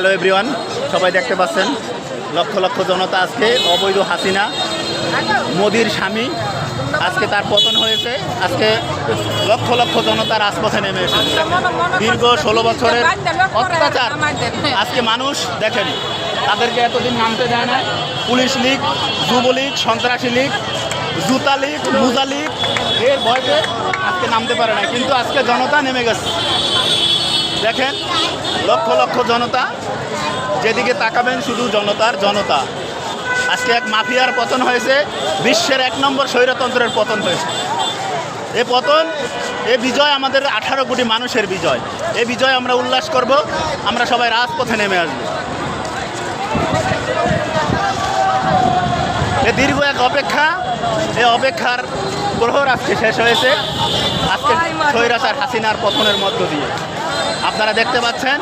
Hello everyone, সবাই দেখতে পাচ্ছেন, লক্ষ লক্ষ জনতা আজকে, অবৈধ হাসিনা, মোদির স্বামী, আজকে তার পতন হয়েছে, আজকে লক্ষ লক্ষ জনতা রাজপথে নেমে এসেছে। দীর্ঘ ষোলো বছরের অত্যাচার। আজকে মানুষ, দেখেন, তাদেরকে এতদিন নামতে দেয় না পুলিশ লীগ, যুবলীগ, সন্ত্রাসী লীগ, জুতা লীগ, মুজা লীগ, এর ভয়তে আজকে নামতে পারে না কিন্তু আজকে জনতা নেমে গেছে। দেখেন, লক্ষ লক্ষ জনতা যেদিকে তাকাবেন শুধু জনতার জনতা। আজকে এক মাফিয়ার পতন হয়েছে, বিশ্বের এক নম্বর স্বৈরতন্ত্রের পতন হয়েছে। এ পতন, এ বিজয় আমাদের আঠারো কোটি মানুষের বিজয়। এ বিজয় আমরা উল্লাস করব, আমরা সবাই রাজপথে নেমে আসব। এ দীর্ঘ এক অপেক্ষা, এ অপেক্ষার প্রহর আজকে শেষ হয়েছে। আজকে স্বৈরাচার হাসিনার পতনের মধ্য দিয়ে। আপনারা দেখতে পাচ্ছেন।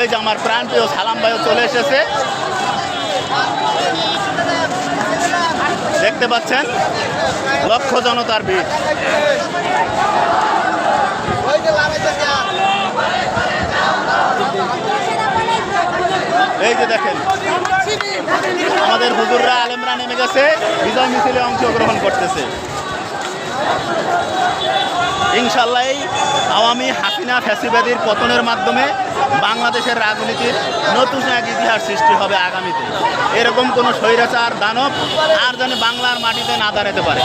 এই যে আমার প্রাণপ্রিয় সালাম ভাইও চলে এসেছে। দেখতে পাচ্ছেন? লক্ষ জনতার ভিড়। এই যে দেখেন, আমাদের হুজুররা আলেমরা নেমে গেছে। বিজয় মিছিলে অংশগ্রহণ করতেছে। ইনশাল্লাহ এই আওয়ামী হাসিনা ফ্যাসিবাদীর পতনের মাধ্যমে বাংলাদেশের রাজনীতির নতুন এক ইতিহাস সৃষ্টি হবে আগামীতে। এরকম কোনো স্বৈরাচার, দানব আর যেন বাংলার মাটিতে না দাঁড়াতে পারে।